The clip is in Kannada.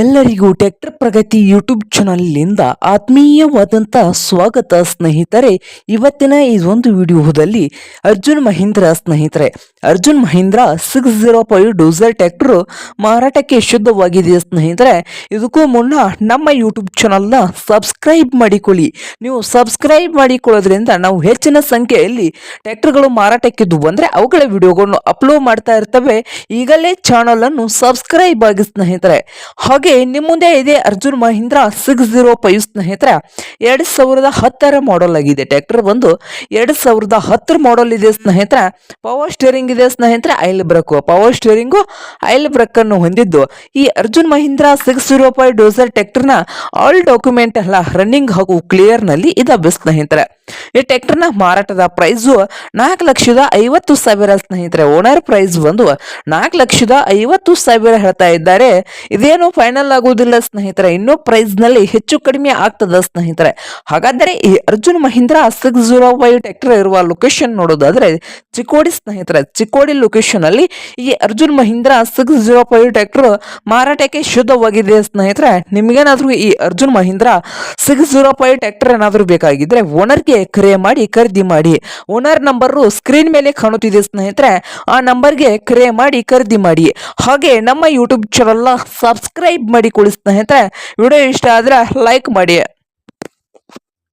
ಎಲ್ಲರಿಗೂ ಟೆಕ್ಟರ್ ಪ್ರಗತಿ ಯೂಟ್ಯೂಬ್ ಚಾನಲ್ನಿಂದ ಆತ್ಮೀಯವಾದಂಥ ಸ್ವಾಗತ ಸ್ನೇಹಿತರೆ. ಇವತ್ತಿನ ಈ ಒಂದು ವಿಡಿಯೋದಲ್ಲಿ ಅರ್ಜುನ್ ಮಹೀಂದ್ರ ಸ್ನೇಹಿತರೆ. Arjun Mahindra six zero five dozer tractor ಮಾರಾಟಕ್ಕೆ ಶುದ್ಧವಾಗಿದೆ ಸ್ನೇಹಿತರೆ. ಇದಕ್ಕೂ ಮುನ್ನ ನಮ್ಮ ಯೂಟ್ಯೂಬ್ ಚಾನಲ್ನ ಸಬ್ಸ್ಕ್ರೈಬ್ ಮಾಡಿಕೊಳ್ಳಿ. ನೀವು ಸಬ್ಸ್ಕ್ರೈಬ್ ಮಾಡಿಕೊಳ್ಳೋದ್ರಿಂದ ನಾವು ಹೆಚ್ಚಿನ ಸಂಖ್ಯೆಯಲ್ಲಿ ಟ್ಯಾಕ್ಟರ್ಗಳು ಮಾರಾಟಕ್ಕಿದ್ದು ಬಂದರೆ ಅವುಗಳ ವಿಡಿಯೋಗಳನ್ನು ಅಪ್ಲೋಡ್ ಮಾಡ್ತಾ ಇರ್ತವೆ. ಈಗಲೇ ಚಾನಲನ್ನು ಸಬ್ಸ್ಕ್ರೈಬ್ ಆಗಿ ಸ್ನೇಹಿತರೆ. ಹಾಗೆ ನಿಮ್ಮ ಮುಂದೆ ಇದೆ Arjun Mahindra six zero five ಸ್ನೇಹಿತರೆ. ಎರಡು ಸಾವಿರದ ಹತ್ತರ ಮಾಡೆಲ್ ಆಗಿದೆ. ಟ್ರ್ಯಾಕ್ಟರ್ ಬಂದು ಎರಡು ಸಾವಿರದ ಹತ್ತರ ಮಾಡೆಲ್ ಇದೆ ಸ್ನೇಹಿತರೆ. ಪವರ್ ಸ್ಟೇರಿಂಗ್ ಇದೆ ಸ್ನೇಹಿತರೆ oil brake power steering oil brake ಅನ್ನು ಹೊಂದಿದ್ದು. ಈ Arjun Mahindra six zero five dozer ಟ್ರ್ಯಾಕ್ಟರ್ನ ಆಲ್ ಡಾಕ್ಯುಮೆಂಟ್ ಎಲ್ಲ ರನ್ನಿಂಗ್ ಹಾಗೂ ಕ್ಲಿಯರ್ನಲ್ಲಿ ಇದಾವೆ ಸ್ನೇಹಿತರೆ. ಈ ಟ್ರ್ಯಾಕ್ಟರ್ನ ಮಾರಾಟದ ಪ್ರೈಸು ನಾಲ್ಕು ಲಕ್ಷದ ಐವತ್ತು ಸಾವಿರ ಸ್ನೇಹಿತರೆ ಓನರ್ ಪ್ರೈಸ್ ಬಂದು ನಾಲ್ಕು ಲಕ್ಷದ ಐವತ್ತು ಸಾವಿರ ಹೇಳ್ತಾ ಇದ್ದಾರೆ. ಇದೇನು ಫೈನಲ್ ಆಗುವುದಿಲ್ಲ ಸ್ನೇಹಿತರೆ, ಇನ್ನೂ ಪ್ರೈಸ್ನಲ್ಲಿ ಹೆಚ್ಚು ಕಡಿಮೆ ಆಗ್ತದ ಸ್ನೇಹಿತರೆ. ಹಾಗಾದರೆ ಈ Arjun Mahindra six zero five tractor ಇರುವ ಲೊಕೇಶನ್ ನೋಡೋದಾದ್ರೆ ಚಿಕ್ಕೋಡಿ ಸ್ನೇಹಿತರೆ, ಚಿಕ್ಕೋಡಿ ಲೊಕೇಶನ್ ಅಲ್ಲಿ ಈ Arjun Mahindra six zero five tractor ಮಾರಾಟಕ್ಕೆ ಶುದ್ಧವಾಗಿದೆ ಸ್ನೇಹಿತರೆ. ನಿಮ್ಗೇನಾದ್ರೂ ಈ Arjun Mahindra six zero five tractor ಏನಾದರೂ ಬೇಕಾಗಿದ್ರೆ ಓನರ್ಗೆ ಕರೆ ಮಾಡಿ, ಖರೀದಿ ಮಾಡಿ. ಓನರ್ ನಂಬರು ಸ್ಕ್ರೀನ್ ಮೇಲೆ ಕಾಣುತ್ತಿದೆ ಸ್ನೇಹಿತರೆ. ಆ ನಂಬರ್ಗೆ ಕರೆ ಮಾಡಿ, ಖರೀದಿ ಮಾಡಿ. ಹಾಗೆ ನಮ್ಮ ಯೂಟ್ಯೂಬ್ ಚಾನಲ್ನ ಸಬ್ಸ್ಕ್ರೈಬ್ ಮಾಡಿ ಮಾಡಿಕೊಳ್ಳಿ ಸ್ನೇಹಿತರೆ. ವಿಡಿಯೋ ಇಷ್ಟ ಆದರೆ ಲೈಕ್ ಮಾಡಿ.